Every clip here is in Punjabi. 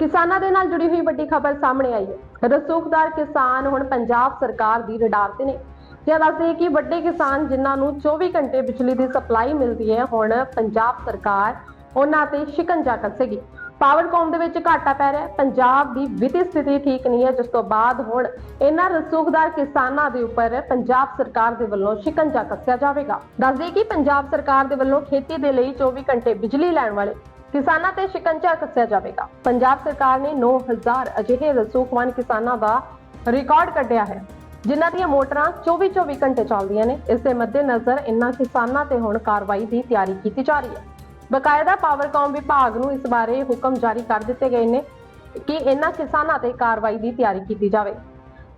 ਕਿਸਾਨਾਂ ਦੇ ਨਾਲ ਜੁੜੀ ਹੋਈ ਵੱਡੀ ਖਬਰ ਸਾਹਮਣੇ ਆਈ ਹੈ। ਰਸੂਖਦਾਰ ਕਿਸਾਨ ਹੁਣ ਪੰਜਾਬ ਸਰਕਾਰ ਦੀ ਰਡਾਰ ਤੇ ਨੇ। ਜੇ ਦੱਸਦੇ ਕਿ ਵੱਡੇ ਕਿਸਾਨ ਜਿਨ੍ਹਾਂ ਨੂੰ 24 ਘੰਟੇ ਬਿਜਲੀ ਦੀ ਸਪਲਾਈ ਮਿਲਦੀ ਹੈ, ਹੁਣ ਪੰਜਾਬ ਸਰਕਾਰ ਉਹਨਾਂ ਤੇ ਸ਼ਿਕੰਜਾ ਕੱਸੇਗੀ। ਪਾਵਰਕੌਮ ਦੇ ਵਿੱਚ ਘਾਟਾ ਪੈ ਰਿਹਾ ਹੈ। ਪੰਜਾਬ ਦੀ ਵਿੱਤੀ ਸਥਿਤੀ ਠੀਕ ਨਹੀਂ ਹੈ। ਜਿਸ ਤੋਂ ਬਾਅਦ ਹੁਣ ਇਹਨਾਂ ਰਸੂਖਦਾਰ ਕਿਸਾਨਾਂ ਦੇ ਉੱਪਰ ਪੰਜਾਬ ਸਰਕਾਰ ਦੇ ਵੱਲੋਂ ਸ਼ਿਕੰਜਾ ਕੱਸਿਆ ਜਾਵੇਗਾ। ਦੱਸਦੇ ਕਿ ਪੰਜਾਬ ਸਰਕਾਰ ਦੇ ਵੱਲੋਂ ਖੇਤੀ ਦੇ ਲਈ 24 ਘੰਟੇ ਬਿਜਲੀ ਲੈਣ ਵਾਲੇ ਕਿਸਾਨਾਂ ਤੇ ਸ਼ਿਕੰਜਾ ਕੱਸਿਆ ਜਾਵੇਗਾ। ਪੰਜਾਬ ਸਰਕਾਰ ਨੇ 9000 ਅਜਿਹੇ ਰਸੂਖਵਾਨ ਕਿਸਾਨਾਂ ਦਾ ਰਿਕਾਰਡ ਕੱਢਿਆ ਹੈ, ਜਿਨ੍ਹਾਂ ਦੀਆਂ ਮੋਟਰਾਂ 24-24 ਘੰਟੇ ਚੱਲਦੀਆਂ ਨੇ। ਇਸ ਦੇ ਮੱਦੇਨਜ਼ਰ ਇਨ੍ਹਾਂ ਕਿਸਾਨਾਂ ਤੇ ਹੁਣ ਕਾਰਵਾਈ ਦੀ ਤਿਆਰੀ ਕੀਤੀ ਜਾ ਰਹੀ ਹੈ। ਬਕਾਇਦਾ ਪਾਵਰਕਾਮ ਵਿਭਾਗ ਨੂੰ ਇਸ ਬਾਰੇ ਹੁਕਮ ਜਾਰੀ ਕਰ ਦਿੱਤੇ ਗਏ ਨੇ ਕਿ ਇਨ੍ਹਾਂ ਕਿਸਾਨਾਂ ਤੇ ਕਾਰਵਾਈ ਦੀ ਤਿਆਰੀ ਕੀਤੀ ਜਾਵੇ।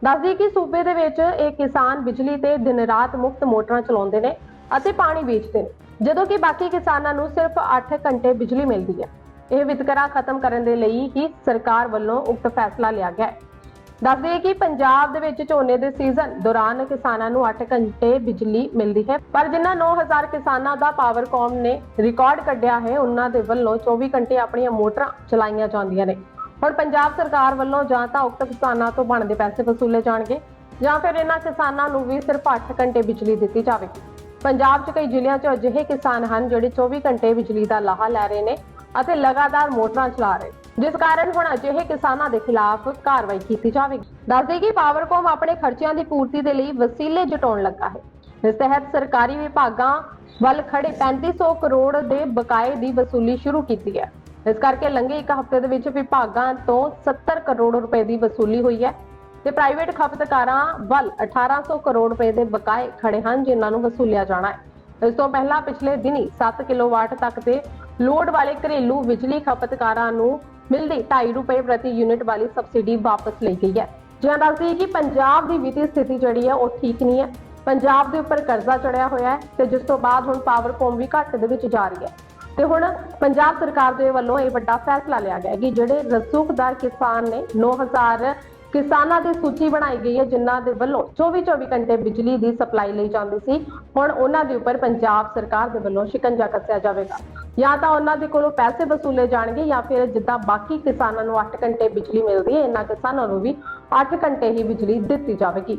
ਦੱਸਦੀ ਕਿ ਸੂਬੇ ਦੇ ਵਿੱਚ ਇਹ ਕਿਸਾਨ ਬਿਜਲੀ ਤੇ ਦਿਨ ਰਾਤ ਮੁਫਤ ਮੋਟਰਾਂ ਚਲਾਉਂਦੇ ਨੇ ਅਤੇ ਪਾਣੀ ਵੇਚਦੇ ਨੇ। ਜਦੋਂ ਕਿ ਬਾਕੀ ਕਿਸਾਨਾਂ ਨੂੰ ਸਿਰਫ 8 ਘੰਟੇ ਬਿਜਲੀ ਮਿਲਦੀ ਹੈ। ਇਹ ਵਿਤਕਰਾ ਖਤਮ ਕਰਨ ਦੇ ਲਈ ਹੀ ਸਰਕਾਰ ਵੱਲੋਂ ਉਕਤ ਫੈਸਲਾ ਲਿਆ ਗਿਆ ਹੈ। ਦੱਸਦੇ ਕਿ ਪੰਜਾਬ ਦੇ ਵਿੱਚ ਝੋਨੇ ਦੇ ਸੀਜ਼ਨ ਦੌਰਾਨ ਕਿਸਾਨਾਂ ਨੂੰ 8 ਘੰਟੇ ਬਿਜਲੀ ਮਿਲਦੀ ਹੈ। ਪਰ ਜਿਨ੍ਹਾਂ 9000 ਕਿਸਾਨਾਂ ਦਾ ਪਾਵਰਕਾਮ ਨੇ ਰਿਕਾਰਡ ਕੱਢਿਆ ਹੈ, ਉਹਨਾਂ ਦੇ ਵੱਲੋਂ 24 ਘੰਟੇ ਆਪਣੀਆਂ ਮੋਟਰਾਂ ਚਲਾਈਆਂ ਜਾਂਦੀਆਂ ਨੇ। ਹੁਣ ਪੰਜਾਬ ਸਰਕਾਰ ਵੱਲੋਂ ਜਾਂ ਤਾਂ ਉਕਤ ਕਿਸਾਨਾਂ ਤੋਂ ਬਣਦੇ ਪੈਸੇ ਵਸੂਲੇ ਜਾਣਗੇ ਜਾਂ ਫਿਰ ਇਹਨਾਂ ਕਿਸਾਨਾਂ ਨੂੰ ਵੀ ਸਿਰਫ 8 ਘੰਟੇ ਬਿਜਲੀ ਦਿੱਤੀ ਜਾਵੇਗੀ। ਪੰਜਾਬ 'ਚ ਕਈ ਜ਼ਿਲ੍ਹਿਆਂ 'ਚ ਅਜਿਹੇ ਕਿਸਾਨ ਹਨ ਜਿਹੜੇ 24 ਘੰਟੇ ਬਿਜਲੀ ਦਾ ਲਾਹਾ ਲੈ ਰਹੇ ਨੇ ਅਤੇ ਲਗਾਤਾਰ ਮੋਟਰਾਂ ਚਲਾ ਰਹੇ ਜਿਸ ਕਾਰਨ ਹੁਣ ਅਜਿਹੇ ਕਿਸਾਨਾਂ ਦੇ ਖਿਲਾਫ ਕਾਰਵਾਈ ਕੀਤੀ ਜਾਵੇਗੀ। ਦੱਸਦੇ ਕਿ ਪਾਵਰਕਾਮ ਆਪਣੇ ਖਰਚਿਆਂ ਦੀ ਪੂਰਤੀ ਦੇ ਲਈ ਵਸੀਲੇ ਜਟਾਉਣ ਲੱਗਾ ਹੈ। ਇਸ ਤਹਿਤ ਸਰਕਾਰੀ ਵਿਭਾਗਾਂ ਵੱਲ ਖੜੇ 3500 ਕਰੋੜ ਦੇ ਬਕਾਏ ਦੀ ਵਸੂਲੀ ਸ਼ੁਰੂ ਕੀਤੀ ਹੈ। ਇਸ ਕਰਕੇ ਲੰਘੇ ਇੱਕ ਹਫ਼ਤੇ ਦੇ ਵਿੱਚ ਵਿਭਾਗਾਂ ਤੋਂ 70 ਕਰੋੜ ਰੁਪਏ ਦੀ ਵਸੂਲੀ ਹੋਈ ਹੈ। ਤੇ ਪ੍ਰਾਈਵੇਟ ਖਪਤਕਾਰਾਂ ਵੱਲ 1800 ਕਰੋੜ ਰੁਪਏ ਦੇ ਬਕਾਏ ਖੜੇ ਹਨ, ਜਿਨ੍ਹਾਂ ਨੂੰ ਵਸੂਲਿਆ ਜਾਣਾ ਹੈ। ਇਸ ਤੋਂ ਪਹਿਲਾਂ ਪਿਛਲੇ ਦਿਨੀ 7 ਕਿਲੋਵਾਟ ਤੱਕ ਦੇ ਲੋਡ ਵਾਲੇ ਘਰੇਲੂ ਬਿਜਲੀ ਖਪਤਕਾਰਾਂ ਨੂੰ ਮਿਲਦੀ 2.5 ਰੁਪਏ ਪ੍ਰਤੀ ਯੂਨਿਟ ਵਾਲੀ ਸਬਸਿਡੀ ਵਾਪਸ ਲਈ ਗਈ ਹੈ। ਜਿਹਾਂ ਦੱਸਦੀ ਕਿ ਪੰਜਾਬ ਦੀ ਵਿੱਤੀ ਸਥਿਤੀ ਜਿਹੜੀ ਹੈ, ਉਹ ਠੀਕ ਨਹੀਂ ਹੈ। ਪੰਜਾਬ ਦੇ ਉੱਪਰ ਕਰਜ਼ਾ ਚੜਿਆ ਹੋਇਆ ਹੈ ਤੇ ਜਿਸ ਤੋਂ ਬਾਅਦ ਹੁਣ ਪਾਵਰਕੌਮ ਵੀ ਘਾਟੇ ਦੇ ਵਿੱਚ ਜਾ ਰਹੀ ਹੈ। ਤੇ ਹੁਣ ਪੰਜਾਬ ਸਰਕਾਰ ਦੇ ਵੱਲੋਂ ਇਹ ਵੱਡਾ ਫੈਸਲਾ ਲਿਆ ਗਿਆ ਕਿ ਜਿਹੜੇ ਰਸੂਖਦਾਰ ਕਿਸਾਨ ਨੇ 9000 ਕਿਸਾਨਾਂ ਦੀ ਸੂਚੀ ਬਣਾਈ ਗਈ ਹੈ, ਜਿਨ੍ਹਾਂ ਦੇ ਵੱਲੋਂ 24-24 ਘੰਟੇ ਬਿਜਲੀ ਦੀ ਸਪਲਾਈ ਲਈ ਜਾਂਦੀ ਸੀ। ਹੁਣ ਉਹਨਾਂ ਦੇ ਉੱਪਰ ਪੰਜਾਬ ਸਰਕਾਰ ਦੇ ਵੱਲੋਂ ਸ਼ਿਕੰਜਾ ਕੱਸਿਆ ਜਾਵੇਗਾ। ਜਾਂ ਤਾਂ ਉਹਨਾਂ ਦੇ ਕੋਲੋਂ ਪੈਸੇ ਵਸੂਲੇ ਜਾਣਗੇ, ਜਾਂ ਫਿਰ ਜਿੱਦਾਂ ਬਾਕੀ ਕਿਸਾਨਾਂ ਨੂੰ 8 ਘੰਟੇ ਬਿਜਲੀ ਮਿਲਦੀ ਹੈ, ਇਹਨਾਂ ਕਿਸਾਨਾਂ ਨੂੰ ਵੀ 8 ਘੰਟੇ ਹੀ ਬਿਜਲੀ ਦਿੱਤੀ ਜਾਵੇਗੀ।